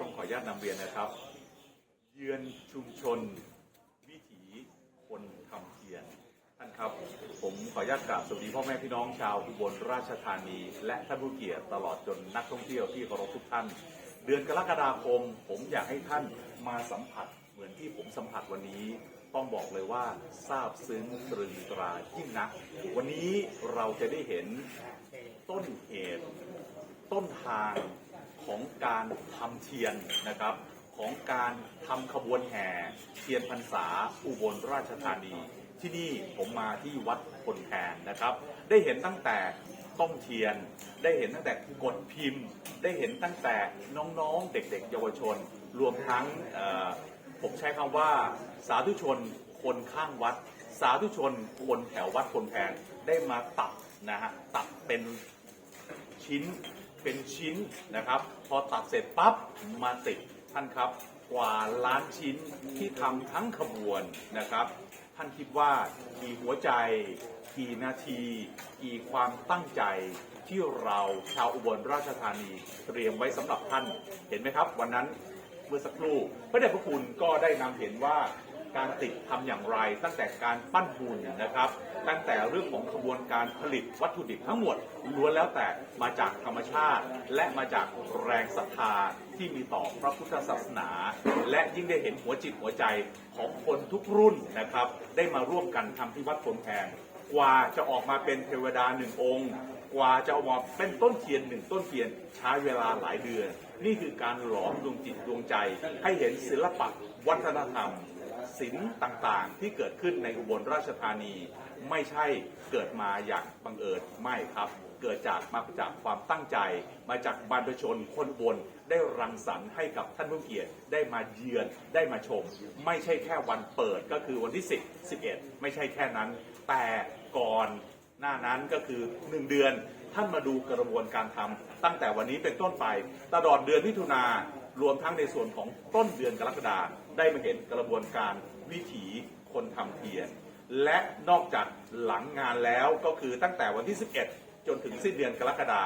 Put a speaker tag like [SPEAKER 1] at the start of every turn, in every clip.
[SPEAKER 1] ต้องขออนุญาตนำเรียนนะครับ เยือนชุมชน วิถีคนทำเทียน ท่านครับ ผมขออนุญาตกราบสวัสดีพ่อแม่พี่น้องชาวอุบลราชธานี และท่านผู้เกียรติตลอดจนนักท่องเที่ยวที่เคารพทุกท่าน เดือนกรกฎาคม ผมอยากให้ท่านมาสัมผัสเหมือนที่ผมสัมผัสวันนี้ต้องบอกเลยว่าซาบซึ้งตรึงตรายิ่งนัก วันนี้เราจะได้เห็นต้นเหตุ ต้นทางของการทำเทียนนะครับ ของการทำขบวนแห่เทียนพรรษาอุบลราชธานี ที่นี่ผมมาที่วัดพลแคนนะครับ ได้เห็นตั้งแต่ต้มเทียน ได้เห็นตั้งแต่กดพิมพ์ ได้เห็นตั้งแต่น้องๆเด็กๆ เยาวชน รวมทั้งผมใช้คำว่าสาธุชนคนข้างวัด สาธุชนคนแถววัดพลแคนได้มาตัดนะฮะตัดเป็นชิ้น เป็นชิ้นนะครับ พอตัดเสร็จปั๊บมาติดท่านครับกว่าล้านชิ้นที่ทำทั้งขบวนนะครับ ท่านคิดว่ากี่หัวใจ กี่นาที กี่ความตั้งใจที่เราชาวอุบลราชธานีเตรียมไว้สำหรับท่านเห็นไหมครับ วันนั้นเมื่อสักครู่พระเดชพระคุณก็ได้นำเห็นว่า การติดทำอย่างไร ตั้งแต่การปั้นหุ่นนะครับ ตั้งแต่เรื่องของขบวนการผลิตวัตถุดิบทั้งหมดล้วนแล้วแต่มาจากธรรมชาติ และมาจากแรงศรัทธาที่มีต่อพระพุทธศาสนา และยิ่งได้เห็นหัวจิตหัวใจของคนทุกรุ่นนะครับ ได้มาร่วมกันทำที่วัดพลแพงกว่าจะออกมาเป็นเทวดาหนึ่งองค์กว่าจะออกมาเป็นต้นเทียนหนึ่งต้นเทียนใช้เวลาหลายเดือน นี่คือการหลอมดวงจิตดวงใจ ให้เห็นศิลปะวัฒนธรรม ศิลป์ต่างๆ ที่เกิดขึ้นในอุบลราชธานี ไม่ใช่เกิดมาอย่างบังเอิญไม่ครับ เกิดจากมาจากความตั้งใจ มาจากบรรพชนคนบนได้รังสรรค์ให้กับท่านผู้เกียรติได้มาเยือนได้มาชม ไม่ใช่แค่วันเปิดก็คือวันที่ 10 11 ไม่ใช่แค่นั้น แต่ก่อนหน้านั้นก็คือ 1 เดือนท่านมาดูกระบวนการทำตั้งแต่วันนี้เป็นต้นไปตลอดเดือนมิถุนา รวมทั้งในส่วนของต้นเดือนกรกฎาได้มาเห็นกระบวนการวิถีคนทำเทียน และนอกจากหลังงานแล้วก็คือตั้งแต่วันที่ 11 จนถึงสิ้นเดือนกรกฎา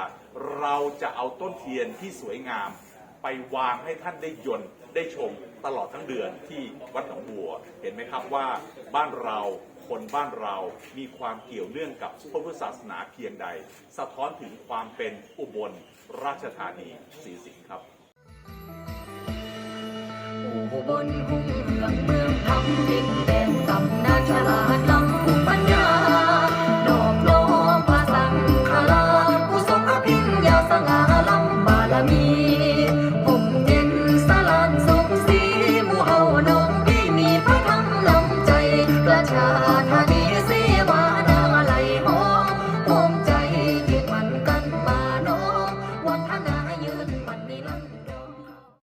[SPEAKER 1] เราจะเอาต้นเทียนที่สวยงาม ไปวางให้ท่านได้ยนต์ได้ชมตลอดทั้งเดือนที่วัดหนองบัว เห็นไหมครับว่าบ้านเราคนบ้านเรามีความเกี่ยวเนื่องกับพระพุทธศาสนาเพียงใด สะท้อนถึงความเป็นอุบลราชธานีศรีสิงห์ครับ
[SPEAKER 2] อุบลหุ่งเหื